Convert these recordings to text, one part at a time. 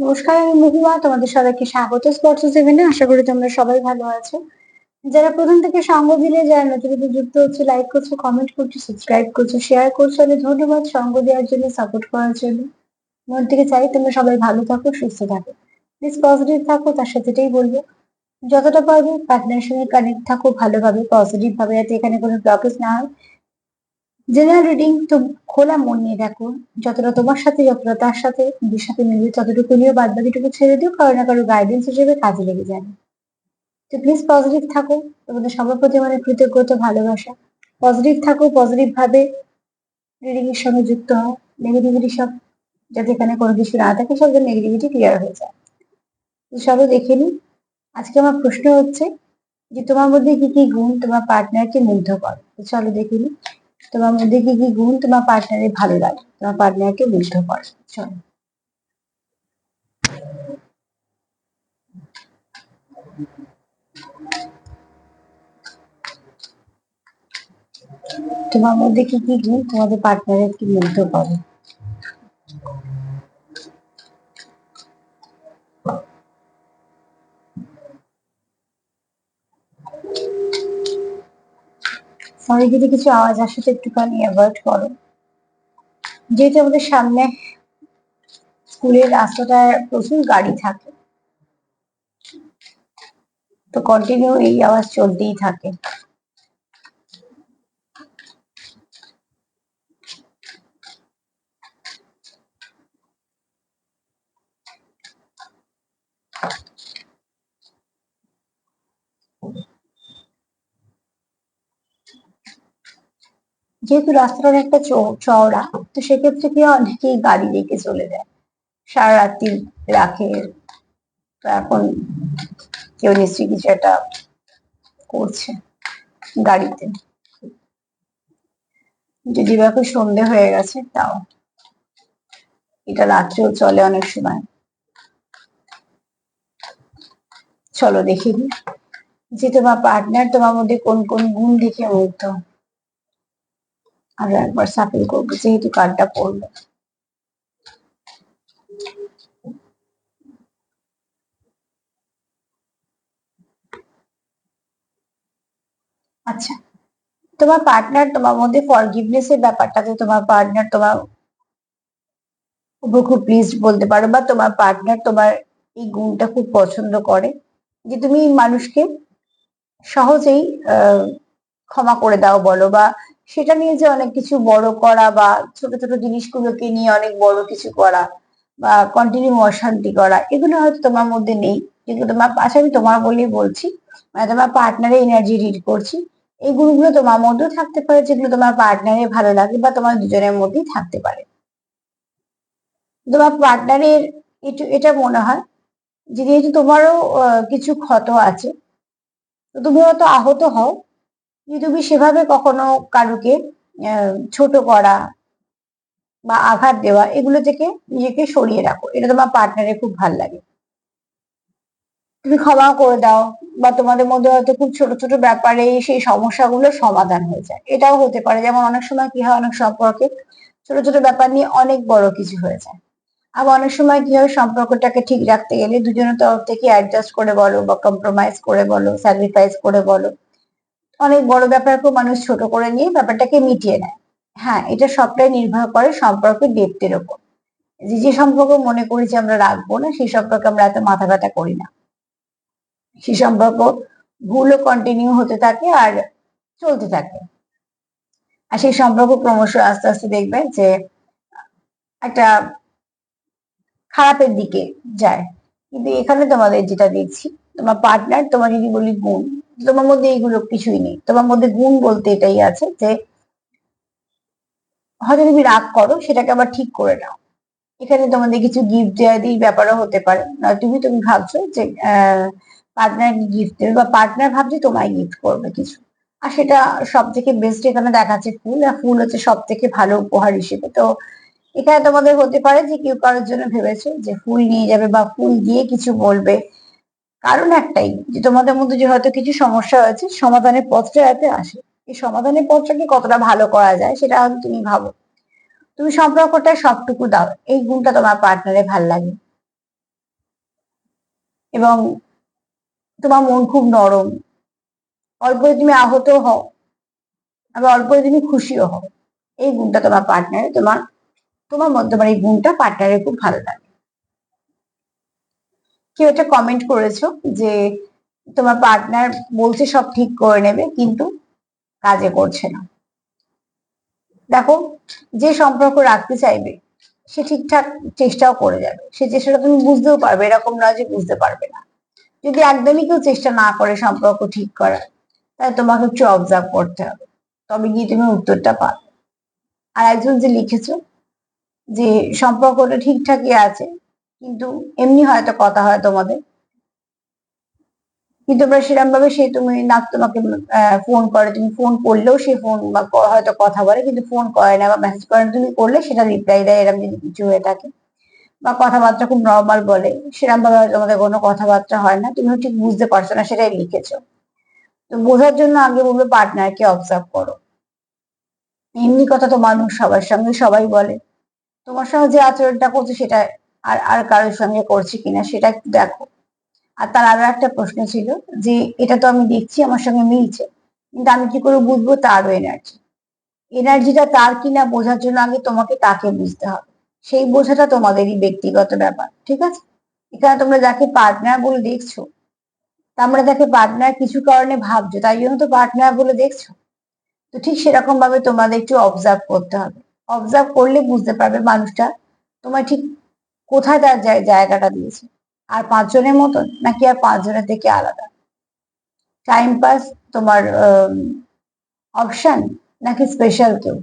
নমস্কার আমি মহুয়া তোমাদের সবাইকে স্বাগত স্পর্শ সেভেনে আশা করি তোমরা সবাই ভালো আছো। যারা প্রথম থেকে সঙ্গ দিলে, যারা নতুন যুক্ত হচ্ছে লাইক করছ কমেন্ট করছ সাবস্ক্রাইব করছ শেয়ার করছ, অনেক ধন্যবাদ সঙ্গ দেওয়ার জন্য সাপোর্ট করার জন্য। মন থেকে চাই তোমরা সবাই ভালো থাকো, সুস্থ থাকো। প্লিজ পজিটিভ থাকো, তার সাথে এটাই বলব। যতটা পারবে পার্টনার সঙ্গে কানেক্ট থাকো, ভালোভাবে পজিটিভ ভাবে, যাতে এখানে কোনো ব্লকেজ না হয়। জেনারেল রিডিং তো খোলা মন নিয়ে দেখো। যতটা তোমার সাথে, যতটা তার সাথে, নিজের সাথে মিলবে ততটুকু নিয়েও বাদ বাকিটুকু ছেড়ে দিও, কারও না কারও গাইডেন্স হিসেবে কাজে লেগে যাবে। তো প্লিজ পজিটিভ থাকো, তোমাদের সবার প্রতি মানে কৃতজ্ঞতা, ভালোবাসা। পজিটিভ থাকো পজিটিভ ভাবে রিডিং এর সঙ্গে যুক্ত হও। নেগেটিভিটি সব, যাতে এখানে কোনো কিছু না থাকে, সব নেগেটিভিটি ক্লিয়ার হয়ে যায়। চলো দেখে নিই। আজকে আমার প্রশ্ন হচ্ছে যে তোমার মধ্যে কি কি গুণ তোমার পার্টনারকে মুগ্ধ করে? চলো দেখে নিই। তোমার মধ্যে কি কি গুণ তোমার পার্টনারের ভালো লাগে? তোমার পার্টনারকে মুগ্ধ করে। চলো। তোমার মধ্যে কি কি গুণ তোমাদের পার্টনারের কি মুগ্ধ করে? সরি যদি কিছু আওয়াজ আসে তো একটুখানি অ্যাভয়েড করো। যেহেতু আমাদের সামনে স্কুলের রাস্তাটায় প্রচুর গাড়ি থাকে, তো কন্টিনিউ এই আওয়াজ চলতেই থাকে। যেহেতু রাস্তাটা অনেকটা চওড়া তো সেক্ষেত্রে কি হয়, অনেকেই গাড়ি রেখে চলে যায়। সারা রাত্রি রাখে। তো এখন কেউ নিশ্চয়ই কিছু একটা করছে গাড়িতে। যদি বা সন্ধে হয়ে গেছে তাও। এটা রাত্রেও চলে অনেক সময়। চলো দেখি। যে তোমার পার্টনার তোমার মধ্যে কোন কোন গুণ দেখে মুগ্ধ? আরও একবার সাফল করব, যেহেতু কার্ডটা পড়ল আচ্ছা তোমার পার্টনার তোমার মধ্যে ফরগিভনেস এর ব্যাপারটাতে তোমার পার্টনার তোমার উপর খুব প্লিজ বলতে পারো, বা তোমার পার্টনার তোমার এই গুণটা খুব পছন্দ করে, যে তুমি মানুষকে সহজেই ক্ষমা করে দাও বলো, বা সেটা নিয়ে যে অনেক কিছু বড় করা বা ছোট ছোট জিনিসগুলোকে নিয়ে অনেক বড় কিছু করা বা কন্টিনিউ অশান্তি করা, এগুলো হয়তো তোমার মধ্যে নেই। যেগুলো তোমার আচ্ছা আমি তোমার বলেই বলছি মানে তোমার পার্টনারের এনার্জি রিড করছি, এই গুণগুলো তোমার মধ্যেও থাকতে পারে, যেগুলো তোমার পার্টনারের ভালো লাগে বা তোমার দুজনের মধ্যেই থাকতে পারে। তোমার পার্টনারের একটু এটা মনে হয় যে যেহেতু তোমারও কিছু ক্ষত আছে, তো তুমি হয়তো আহত হও যে তুমি সেভাবে কখনো কারুকে ছোট করা বা আঘাত দেওয়া, এগুলো থেকে নিজেকে সরিয়ে রাখো। এটা তোমার পার্টনারের খুব ভালো লাগে। তুমি ক্ষমা করে দাও বা তোমাদের মধ্যে হয়তো খুব ছোট ছোট ব্যাপারে সেই সমস্যাগুলো সমাধান হয়ে যায়। এটাও হতে পারে। যেমন অনেক সময় কি হয়, অনেক সম্পর্কে ছোট ছোট ব্যাপার নিয়ে অনেক বড় কিছু হয়ে যায়। আবার অনেক সময় কি হয়, সম্পর্কটাকে ঠিক রাখতে গেলে দুজনের তরফ থেকে অ্যাডজাস্ট করে বলো বা কম্প্রোমাইজ করে বলো স্যাক্রিফাইস করে বলো। অনেক বড় ব্যাপারকেও মানুষ ছোট করে নিয়ে ব্যাপারটাকে মিটিয়ে নেয়। হ্যাঁ এটা সবটাই নির্ভর করে সম্পর্কের ডেপথের ওপর। যে যে সম্পর্ক মনে করি যে আমরা রাখব না, সেই সম্পর্কে আমরা এত মাথা ব্যথা করি না। সেই সম্পর্ক ভুলও কন্টিনিউ হতে থাকে আর চলতে থাকে। আর সেই সম্পর্ক ক্রমশ আস্তে আস্তে দেখবে যে একটা খারাপের দিকে যায়। কিন্তু এখানে তোমাদের যেটা দেখছি, তোমার পার্টনার তোমার যদি বলি, গুণ। তোমার মধ্যে এইগুলো কিছুই নেই। তোমার মধ্যে গুণ বলতে এটাই আছে যে, হয়তো তুমি রাগ করো, সেটাকে আবার ঠিক করে নাও। এখানে তোমাদের কিছু গিফট দেওয়া দিয়ে ব্যাপারও হতে পারে। না তুমি তুমি ভাবছ যে পার্টনার গিফট দেবে বা পার্টনার ভাবছে তোমায় গিফট করবে কিছু। আর সেটা সব থেকে বেস্ট এখানে দেখাচ্ছে ফুল, আর ফুল হচ্ছে সব থেকে ভালো উপহার হিসেবে। তো এখানে তোমাদের হতে পারে যে কেউ কারোর জন্য ভেবেছে যে ফুল নিয়ে যাবে বা ফুল দিয়ে কিছু বলবে। কারণ একটাই, যে তোমাদের মধ্যে যে হয়তো কিছু সমস্যা হয়েছে, সমাধানের পথটা যাতে আসে। এই সমাধানের পথটাকে কতটা ভালো করা যায়, সেটা হয়তো তুমি ভাবো। তুমি সম্পর্কটা সবটুকু দাও, এই গুণটা তোমার পার্টনারে ভালো লাগে। এবং তোমার মন খুব নরম। অল্প তুমি আহত হও, আবার অল্প তুমি খুশিও হও। এই গুণটা তোমার পার্টনারে তোমার তোমার মধ্যে তোমার এই গুণটা পার্টনারে খুব ভালো লাগে। কেউ একটা কমেন্ট করেছ যে তোমার পার্টনার বলছে সব ঠিক করে নেবে, কিন্তু কাজে করছে না। দেখো, যে সম্পর্ক রাখতে চাইবে, সে ঠিকঠাক চেষ্টাও করে যাবে। সে চেষ্টাটা তুমি বুঝতেও পারবে, এরকম নয় যে বুঝতে পারবে না। যদি একদমই কেউ চেষ্টা না করে সম্পর্ক ঠিক করার, তাহলে তোমাকে একটু অবজার্ভ করতে হবে। তবে গিয়ে তুমি উত্তরটা পাবে। আর একজন যে লিখেছো যে সম্পর্কটা ঠিকঠাকই আছে কিন্তু এমনি হয়তো কথা হয় তোমাদের। কিন্তু এবার সেরকম ভাবে সে তুমি না তোমাকে ফোন করে, তুমি ফোন করলেও সে ফোন বা হয়তো কথা বলে, কিন্তু ফোন করে না বা মেসেজ করে না। তুমি করলে সেটা রিপ্লাই দেয়, এরকম যদি কিছু হয়ে থাকে। বা কথাবার্তা খুব নর্মাল বলে সেরকম ভাবে তোমাদের কোনো কথাবার্তা হয় না। তুমিও ঠিক বুঝতে পারছ না, সেটাই লিখেছো। তো বোঝার জন্য আগে বলবে, পার্টনারকে অবজার্ভ করো। এমনি কথা তো মানুষ সবার সঙ্গে সবাই বলে। তোমার সঙ্গে যে আচরণটা করছে, সেটা আর আর কারোর সঙ্গে করছে কিনা সেটা একটু দেখো। আর তার আরও একটা প্রশ্ন ছিল যে, এটা তো আমি দেখছি, আমার সঙ্গে মিলছে, কিন্তু আমি কি করে বুঝব তারও এনার্জি এনার্জিটা তার কিনা বোঝার জন্য আগে তোমাকে তাকে বুঝতে হবে। সেই বোঝাটা তোমাদেরই ব্যক্তিগত ব্যাপার, ঠিক আছে? এখানে তোমরা যাকে পার্টনার বলে দেখছ তোমরা তাকে পার্টনার কিছু কারণে ভাবছ, তাই জন্য তো পার্টনার বলে দেখছ। তো ঠিক সেরকম ভাবে তোমাদের একটু অবজার্ভ করতে হবে। অবজার্ভ করলে বুঝতে পারবে মানুষটা তোমার ঠিক কোথায় তার জায়গাটা দিয়েছে? আর পাঁচজনের মতন? নাকি আর পাঁচজনের থেকে আলাদা? টাইম পাস তোমার অপশন নাকি স্পেশাল কেউ?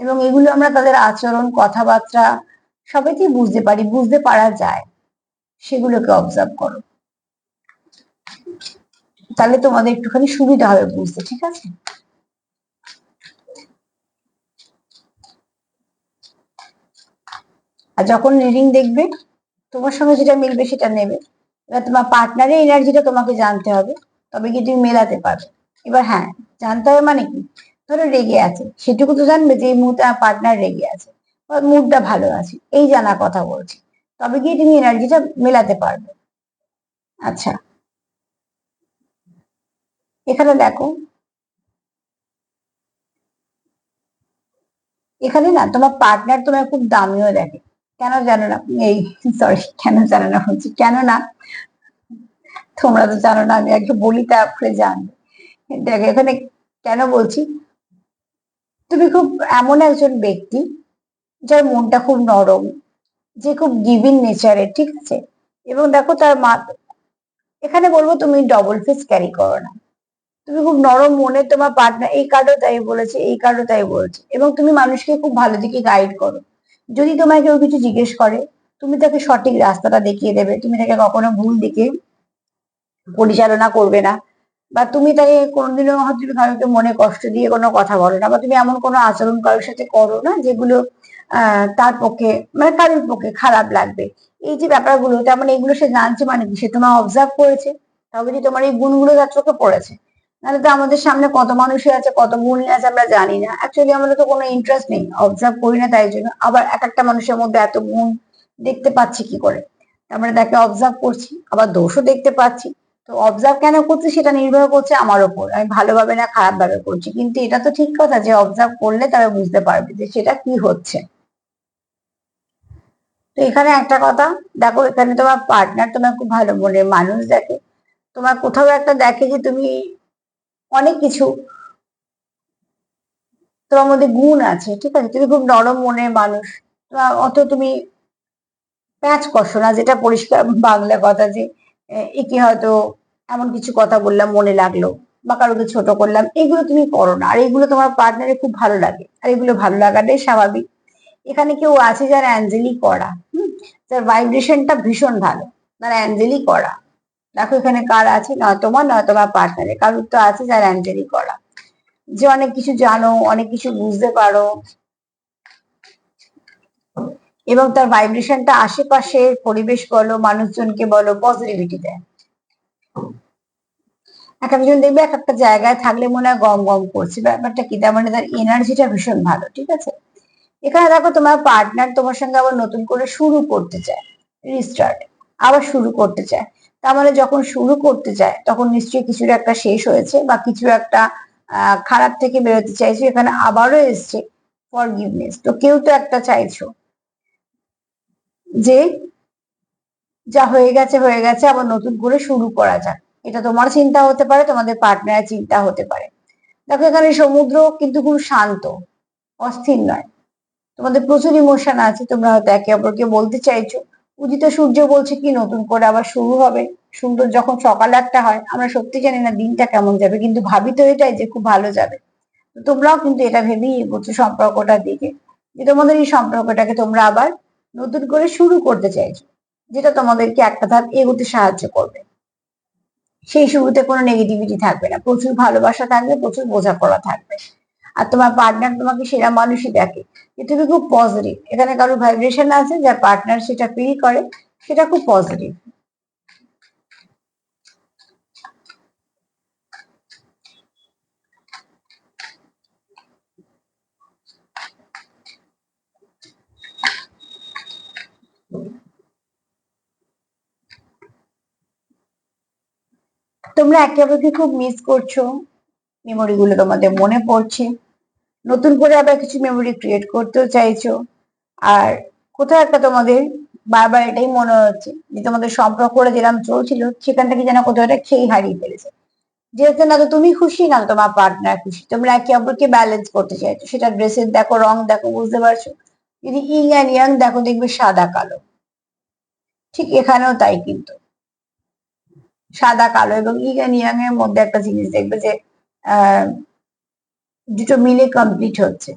এবং এগুলো আমরা তাদের আচরণ, কথাবার্তা সবাইতেই বুঝতে পারি, বুঝতে পারা যায়। সেগুলোকে অবজার্ভ করো। তাহলে তোমাদের একটুখানি সুবিধা হবে বুঝতে, ঠিক আছে? আর যখন রিডিং দেখবে, তোমার সঙ্গে যেটা মিলবে সেটা নেবে। এবার তোমার পার্টনারের এনার্জিটা তোমাকে জানতে হবে, তবে কি তুমি মেলাতে পারবে। এবার হ্যাঁ জানতে হবে মানে কি? ধরো রেগে আছে, সেটুকু তো জানবে যে এই মুহূর্তে পার্টনার রেগে আছে মুডটা ভালো আছে, এই জানা কথা বলছি। তবে গিয়ে তুমি এনার্জিটা মেলাতে পারবে। আচ্ছা। এখানে দেখো। এখানে না তোমার পার্টনার তোমার খুব দামিও দেখে। কেন জানো না? এই সরি কেন জানো না হচ্ছে? কেন না তোমরা তো জানো না, আমি আগে বলি তারপরে জানবে। দেখো, এখানে কেন বলছি? তুমি খুব এমন একজন ব্যক্তি যার মনটা খুব নরম, যে খুব গিভিং নেচারের ঠিক আছে? এবং দেখো, তার মা, এখানে বলব তুমি ডবল ফেস ক্যারি করো না। তুমি খুব নরম মনে তোমার পার্টনার এই কার্ডও তাই বলেছে, এই কার্ডও তাই বলেছে। এবং তুমি মানুষকে খুব ভালো দিকে গাইড করো। যদি তোমায় কেউ কিছু জিজ্ঞেস করে, তুমি তাকে সঠিক রাস্তাটা দেখিয়ে দেবে। তুমি তাকে কখনো ভুল দিকে পরিচালনা করবে না। বা তুমি তাকে কোনোদিনও হয়তো কারোকে মনে কষ্ট দিয়ে কোনো কথা বলো না, বা তুমি এমন কোনো আচরণ কারোর সাথে করো না যেগুলো তার পক্ষে মানে কারোর পক্ষে খারাপ লাগবে। এই যে ব্যাপারগুলো, তার মানে এগুলো সে জানছে মানে কি? সে তোমার অবজার্ভ করেছে? তবে যে তোমার এই গুণগুলো তার চোখে পড়েছে নাহলে তো আমাদের সামনে কত মানুষই আছে, কত গুণ আছে আমরা জানি না। অ্যাকচুয়ালি আমাদের তো কোনো ইন্টারেস্ট নেই অবজার্ভ করি না তাই জন্য। আবার এক একটা মানুষের মধ্যে এত গুণ দেখতে পাচ্ছি কি করে? আমরা তাকে অবজার্ভ করছি, আবার দোষও দেখতে পাচ্ছি। তো অবজার্ভ কেন করছি সেটা নির্ভর করছে আমার ওপর আমি ভালোভাবে না খারাপ ভাবে করছি। কিন্তু এটা তো ঠিক কথা যে অবজার্ভ করলে তবে বুঝতে পারবে যে সেটা কি হচ্ছে। তো এখানে একটা কথা, দেখো এখানে তোমার পার্টনার তোমার খুব ভালো মনের মানুষ দেখে। তোমার কোথাও একটা দেখে যে তুমি অনেক কিছু। তোমার মধ্যে গুণ আছে, ঠিক আছে? তুমি খুব নরম মনের মানুষ। অত তুমি প্যাচ কষো না, যেটা পরিষ্কার বাংলা কথা যে একে হয়তো এমন কিছু কথা বললাম, মনে লাগল, বা কারোকে ছোট করলাম, এগুলো তুমি করো না। আর এগুলো তোমার পার্টনারে খুব ভালো লাগে। আর এগুলো ভালো লাগাটাই স্বাভাবিক। এখানে কেউ আছে যার অ্যাঞ্জেলি করা, হম? যার ভাইব্রেশনটা ভীষণ ভালো। তার অ্যাঞ্জেলি করা। দেখো এখানে কার আছে? নয় তোমার নয় তোমার পার্টনারে কারোর তো আছে যার অ্যাঞ্জেলি করা। যে অনেক কিছু জানো, অনেক কিছু বুঝতে পারো। এবং তার ভাইব্রেশনটা আশেপাশের পরিবেশ বলো, মানুষজনকে বলো পজিটিভিটি দেয়। এক একজন দেখবে, এক একটা জায়গায় থাকলে মনে হয় গম গম করছে। ব্যাপারটা কি? তার মানে তার এনার্জিটা ভীষণ ভালো, ঠিক আছে? এখানে দেখো তোমার পার্টনার তোমার সঙ্গে আবার নতুন করে শুরু করতে চায় রিস্টার্ট আবার শুরু করতে চায়। তার মানে যখন শুরু করতে যায় তখন নিশ্চয়ই কিছুর একটা শেষ হয়েছে বা কিছু একটা খারাপ থেকে বেরোতে চাইছো, এখানে আবারও এসছে ফরগিভনেস তো কেউ তো একটা চাইছো যে যা হয়ে গেছে হয়ে গেছে, আবার নতুন করে শুরু করা যাক। এটা তোমার চিন্তা হতে পারে, তোমাদের পার্টনারের চিন্তা হতে পারে। দেখো, এখানে সমুদ্র কিন্তু খুব শান্ত, অস্থির নয়। তোমাদের প্রচুর ইমোশন আছে, তোমরা হয়তো একে অপরকে বলতে চাইছো। উদিত সূর্য বলছে কি, নতুন করে আবার শুরু হবে। সুন্দর যখন সকাল একটা হয়, আমরা সত্যি জানি না দিনটা কেমন যাবে, কিন্তু ভাবি তো এটাই যে খুব ভালো যাবে। তোমরাও কিন্তু এটা ভেবেই এগোচ্ছ সম্পর্কটার দিকে, যে তোমাদের এই সম্পর্কটাকে তোমরা আবার নতুন করে শুরু করতে চাইছো, যেটা তোমাদেরকে একটা ধাপ এগোতে সাহায্য করবে। সেই শুরুতে কোনো নেগেটিভিটি থাকবে না, প্রচুর ভালোবাসা থাকবে, প্রচুর বোঝাপড়া থাকবে। আর তোমার পার্টনার তোমাকে সেরা মানুষই দেখে। যে তুমি খুব পজিটিভ এখানে কারও ভাইব্রেশন আছে, যার পার্টনার সেটা ফিল করে, সেটা খুব পজিটিভ তোমরা একে অপরকে খুব মিস করছ। মেমোরি গুলো তোমাদের মনে পড়ছে। নতুন করে আবার কিছু মেমোরি ক্রিয়েট করতেও চাইছো। আর কোথাও একটা তোমাদের বারবার এটাই মনে হচ্ছে যে তোমাদের সম্পর্কটা যেরকম চলছিল সেখান থেকে যেন কোথাও একটা খেই হারিয়ে ফেলেছে। যেহেতু না তো তুমি খুশি, না তোমার পার্টনার খুশি। তোমরা একে অপরকে ব্যালেন্স করতে চাইছো। সেটা ড্রেসের দেখো, রং দেখো, বুঝতে পারছ? যদি ইং অ্যান্ড ইয়াং দেখো, দেখবে সাদা, কালো। ঠিক এখানেও তাই কিন্তু। সাদা, কালো এবং ইং অ্যান্ড ইয়াং এর মধ্যে একটা জিনিস দেখবে যে দুটো মিলে কমপ্লিট হচ্ছে।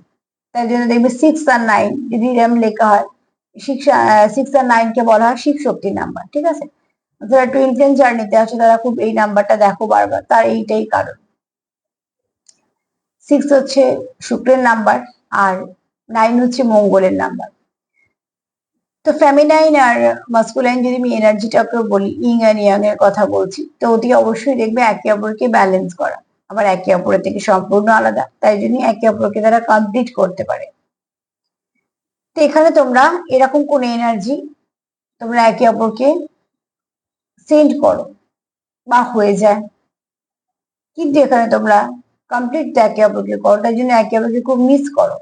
তাই জন্য দেখবে সিক্স আর নাইন যদি এরম লেখা হয় সিক্স সিক্স আর নাইন কে বলা হয় শিব শক্তি নাম্বার ঠিক আছে? যারা টুইন ফ্লেম জার্নিতে আছে, তারা খুব এই নাম্বারটা দেখো বারবার, তার এইটাই কারণ। সিক্স হচ্ছে শুক্রের নাম্বার আর নাইন হচ্ছে মঙ্গলের নাম্বার তো ফ্যামিনাইন আর মাস্কুলাইন যদি আমি এনার্জিটাকে বলি ইং অ্যান্ড ইয়াং এর কথা বলছি, তো অতি অবশ্যই দেখবে একে অপরকে ব্যালেন্স করা। আবার একে অপরের থেকে সম্পূর্ণ আলাদা, তাই জন্য একে অপরকে তারা কমপ্লিট করতে পারে। তো এখানে তোমরা এরকম কোন এনার্জি তোমরা একে অপরকে সেন্ড করো বা হয়ে যায়। কিন্তু এখানে তোমরা কমপ্লিট একে অপরকে করো, তাই জন্য একে অপরকে খুব মিস করো।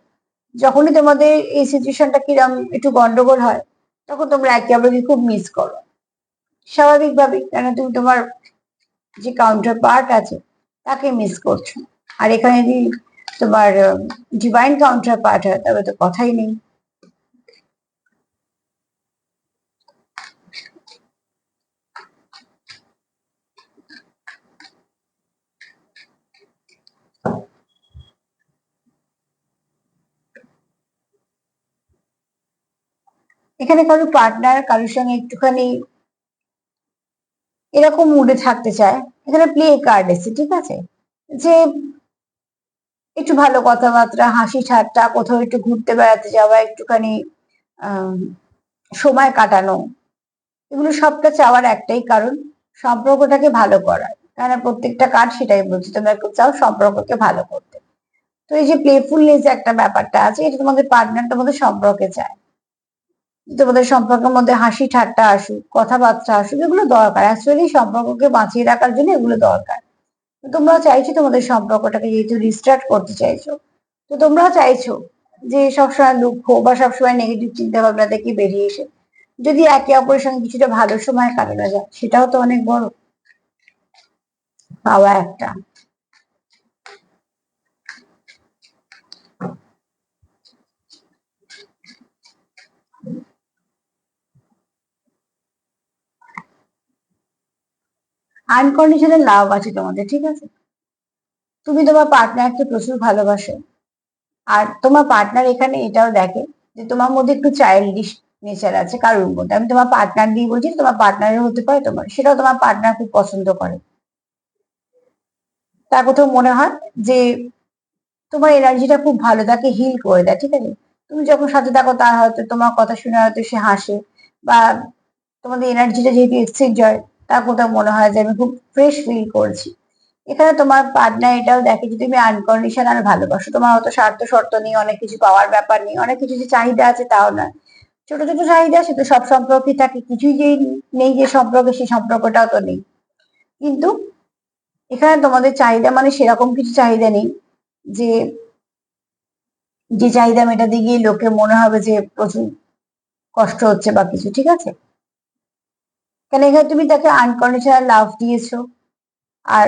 যখনই তোমাদের এই সিচুয়েশনটা কিরম একটু গন্ডগোল হয়, তখন তোমরা একে অপরকে খুব মিস করো। স্বাভাবিকভাবে কেন তুমি তোমার যে কাউন্টার পার্ট আছে তাকে মিস করছ। আর এখানে যদি তোমার ডিভাইন কাউন্টার পার্ট হয় তবে তো কথাই নেই। এখানে কারও পার্টনার কারোর সঙ্গে একটুখানি এরকম মুডে থাকতে চায়। এখানে প্লে কার্ড এসে ঠিক আছে? যে একটু ভালো কথাবার্তা, হাসি ঠাট্টা, কোথাও একটু ঘুরতে বেড়াতে যাওয়া, একটুখানি সময় কাটানো, এগুলো সবটা চাওয়ার একটাই কারণ সম্পর্কটাকে ভালো করার। কারণ প্রত্যেকটা কার্ড সেটাই বলছি, তোমরা একটু চাও সম্পর্ককে ভালো করতে। তো এই যে প্লেফুলনেস একটা ব্যাপারটা আছে, এটা তোমাদের পার্টনার তোমাদের সম্পর্কে চায়। তোমাদের সম্পর্কের মধ্যে হাসি, ঠাট্টা আসুক, কথাবার্তা আসুক, এগুলো দরকার। অ্যাকচুয়ালি সম্পর্ককে বাঁচিয়ে রাখার জন্য এগুলো দরকার। তোমরা চাইছো তোমাদের সম্পর্কটাকে যেহেতু রিস্টার্ট করতে চাইছো, তো তোমরা চাইছো যে সবসময় দুঃখ বা সবসময় নেগেটিভ চিন্তা ভাবনা থেকে বেরিয়ে এসে যদি একে অপরের সঙ্গে কিছুটা ভালো সময় কাটানো যায়, সেটাও তো অনেক বড়। পাওয়া একটা। আনকন্ডিশনাল লাভ আছে তোমাদের, ঠিক আছে? তুমি তোমার পার্টনারকে প্রচুর ভালোবাসো। আর তোমার পার্টনার এখানে এটাও দেখে যে তোমার মধ্যে একটু চাইল্ডিশ নেচার আছে। কারোর মধ্যে আমি তোমার পার্টনার দিয়ে বলছি তোমার পার্টনারের হতে পারে তোমার, সেটাও তোমার পার্টনার খুব পছন্দ করে। তার কোথাও মনে হয় যে তোমার এনার্জিটা খুব ভালো, তাকে হিল করে দেয়, ঠিক আছে? তুমি যখন সাথে থাকো, তার হয়তো তোমার কথা শুনে হয়তো সে হাসে বা তোমাদের এনার্জিটা যেহেতু এক্সচেঞ্জ হয় তার কোথাও মনে হয় যে আমি খুব ফ্রেশ ফিল করছি। এখানে তোমার পার্টনার এটাও দেখে যে তুমি আনকন্ডিশনাল ভালোবাসো, তোমার হয়তো স্বার্থ শর্ত নেই অনেক কিছু পাওয়ার ব্যাপার নেই অনেক কিছু যে চাহিদা আছে তাও না। ছোট ছোট চাহিদা, সে তো সব সম্পর্কে থাকে, কিছুই যে নেই যে সম্পর্কে, সেই সম্পর্কটাও তো নেই। কিন্তু এখানে তোমাদের চাহিদা মানে সেরকম কিছু চাহিদা নেই যে যে চাহিদা মেটাতে গিয়ে লোকে মনে হবে যে প্রচুর কষ্ট হচ্ছে বা কিছু, ঠিক আছে? কেন এখানে তুমি তাকে আনকন্ডিশনাল লাভ দিয়েছ? আর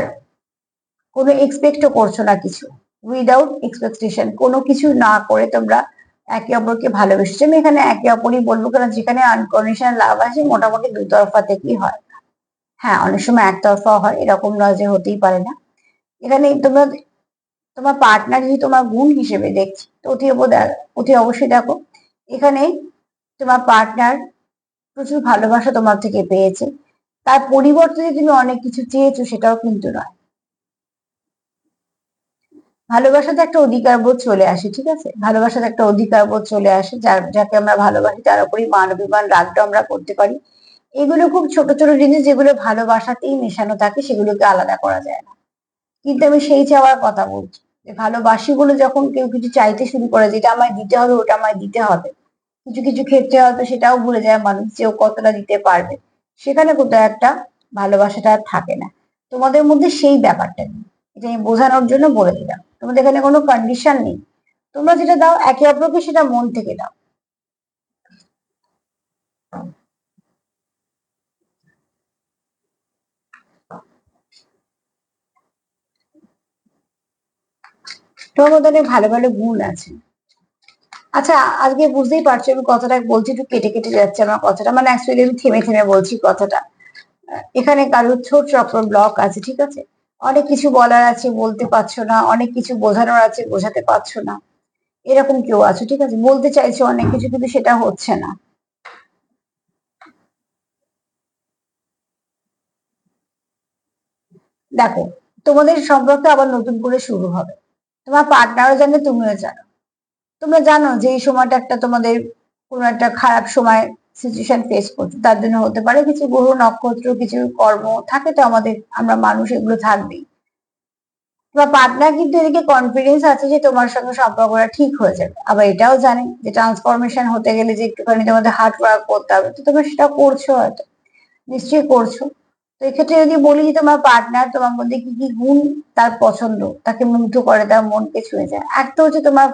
কোনো এক্সপেক্টও করছ না কিছু। উইদাউট এক্সপেকটেশন কোনো কিছু না করে তোমরা একে অপরকে ভালোবেসেছো। আমি এখানে একে অপরই বলব, কারণ যেখানে আনকন্ডিশনাল লাভ আছে, মোটামুটি দুই তরফা থেকেই হয়। হ্যাঁ অনেক সময় একতরফা হয়, এরকম নয় যে হতেই পারে না। এখানে তোমরা, তোমার পার্টনার যদি তোমার গুণ হিসেবে দেখছি, তো অতি অবশ্যই দেখো। এখানে তোমার পার্টনার প্রচুর ভালোবাসা তোমার থেকে পেয়েছে। তার পরিবর্তে যে তুমি অনেক কিছু চেয়েছো, সেটাও কিন্তু নয়। ভালোবাসাতে একটা অধিকার বোধ চলে আসে, ঠিক আছে? ভালোবাসাতে একটা অধিকার বোধ চলে আসে, যার, যাকে আমরা ভালোবাসি, তার উপরই মান অভিমান রাগটা আমরা করতে পারি। এগুলো খুব ছোট ছোট জিনিস যেগুলো ভালোবাসাতেই মেশানো থাকে, সেগুলোকে আলাদা করা যায় না। কিন্তু আমি সেই চাওয়ার কথা বলছি যে ভালোবাসি বলে যখন কেউ কিছু চাইতে শুরু করে, যেটা আমায় দিতে হবে, ওটা আমায় দিতে হবে। কিছু কিছু ক্ষেত্রে হয়তো সেটাও ভুলে যায় মানুষ যে ও কতটা দিতে পারবে। সেখানে কোথাও একটা ভালোবাসাটা থাকে না। তোমাদের মধ্যে সেই ব্যাপারটা নেই। এটা আমি বোঝানোর জন্য বলে দিলাম। তোমাদের এখানে কোনো কন্ডিশন নেই। তোমরা যেটা দাও, একে অপরকে সেটা মন থেকে দাও। তোমার মধ্যে অনেক ভালো ভালো গুণ আছে। আচ্ছা আজকে বুঝতেই পারছ আমি কথাটা বলছি, একটু কেটে কেটে যাচ্ছে আমার কথাটা। মানে অ্যাকচুয়ালি আমি থেমে থেমে বলছি কথাটা। এখানে কারোর ছোট চক্র ব্লক আছে, ঠিক আছে? অনেক কিছু বলার আছে, বলতে পারছ না। অনেক কিছু বোঝানোর আছে, বোঝাতে পারছ না। এরকম কেউ আছে, ঠিক আছে? বলতে চাইছো অনেক কিছু, কিন্তু সেটা হচ্ছে না। দেখো, তোমাদের সম্পর্ক আবার নতুন করে শুরু হবে। তোমার পার্টনারও জানে, তুমিও জানো। তোমরা জানো যে এই সময়টা একটা তোমাদের কোনো একটা খারাপ সময় সিচুয়েশন ফেস করছ। তার জন্য হতে পারে কিছু গ্রহ নক্ষত্র, কিছু কর্ম থাকে তো আমাদের, আমরা মানুষ এগুলো থাকবেই। তোমার পার্টনার কিন্তু এদিকে কনফিডেন্স আছে যে তোমার সঙ্গে সম্পর্কটা ঠিক হয়ে যাবে। আবার এটাও জানে যে ট্রান্সফরমেশন হতে গেলে যে একটুখানি তোমাদের হার্ড ওয়ার্ক করতে হবে। তো তোমরা সেটা করছ হয়তো। নিশ্চয়ই করছ। তো এক্ষেত্রে যদি বলি যে তোমার পার্টনার তোমার মধ্যে কি কি গুণ তার পছন্দ, তাকে মুগ্ধ করে তার মনকে ছুঁয়ে যায় এক তো হচ্ছে তোমার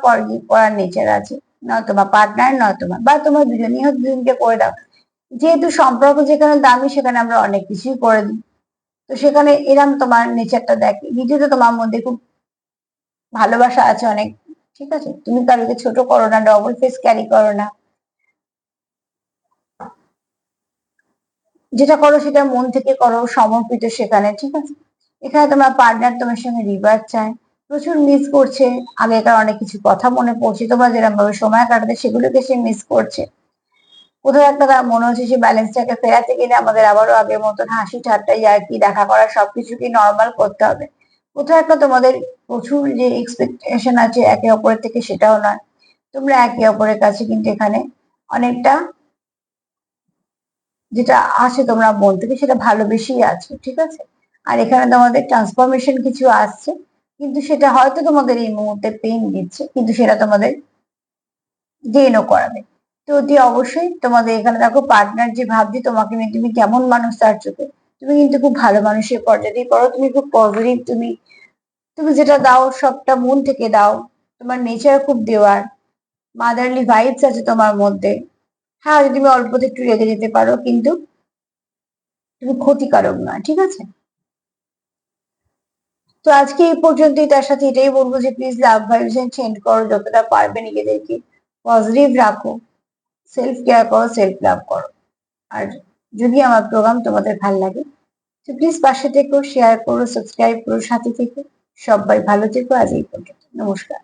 পড়ার নেচার আছে। নয় তোমার পার্টনার নয় তোমার, বা তোমার দুজনই হয়তো দুজনকে করে দাও। যেহেতু সম্পর্ক যেখানে দামি, সেখানে আমরা অনেক কিছুই করে দিই। তো সেখানে এরম তোমার নেচারটা দেখে। দ্বিতীয়ত তোমার মধ্যে খুব ভালোবাসা আছে অনেক, ঠিক আছে? তুমি কারোকে ছোট করো না ডবল ফেস ক্যারি করো না। যেটা করো সেটা মন থেকে করো, সমর্পিত সেখানে, ঠিক আছে? এখানে তোমার পার্টনার তোমার সঙ্গে রিভার চায়। প্রচুর মিস করছে। আগেকার অনেক কিছু কথা মনে পড়ছে। তোমরা যেরকম ভাবে সময় কাটাতে, সেগুলোকে সে মিস করছে। কোথাও একটা তার মনে হচ্ছে সে ব্যালেন্সটাকে ফেরাতে গেলে আমাদের আবারও আগের মতন হাসি ঠাট্টা কি দেখা করা সবকিছুকে নর্মাল করতে হবে। কোথাও একটা তোমাদের প্রচুর যে এক্সপেকটেশন আছে, একে অপরের থেকে সেটাও নয়। তোমরা একে অপরের কাছে কিন্তু এখানে অনেকটা যেটা আছে তোমরা মন থেকে সেটা ভালোবেসেই আছো, ঠিক আছে? আর এখানে তোমাদের ট্রান্সফরমেশন কিছু আসছে, কিন্তু সেটা হয়তো তোমাদের এই মুহূর্তে পেন দিচ্ছে, কিন্তু সেটা তোমাদের গেইনও করাবে। তো অতি অবশ্যই তোমাদের এখানে দেখো পার্টনার যে ভাবছে, তোমাকে নিয়ে তুমি কেমন মানুষ তার চোখে? তুমি কিন্তু খুব ভালো মানুষের পর্যায়ে পড়ো, তুমি খুব পজিটিভ তুমি তুমি যেটা দাও সবটা মন থেকে দাও। তোমার নেচার খুব দেওয়ার মাদারলি ভাইবস আছে তোমার মধ্যে। হ্যাঁ যদি তুমি অল্পতে একটু রেগে যেতে পারো, কিন্তু তুমি ক্ষতিকারক নয় ঠিক আছে? তো আজকে এই পর্যন্তই, তার সাথে এটাই বলব যে প্লিজ লাভ ভাইবসেন চেঞ্জ করো, যতটা পারবে নিজেদেরকে পজিটিভ রাখো সেলফ কেয়ার করো সেলফ লাভ করো। আর যদি আমার প্রোগ্রাম তোমাদের ভালো লাগে, তো প্লিজ পাশে থেকো শেয়ার করো সাবস্ক্রাইব করো, সাথে থেকো, সবাই ভালো থেকো, আজ এই পর্যন্ত। নমস্কার।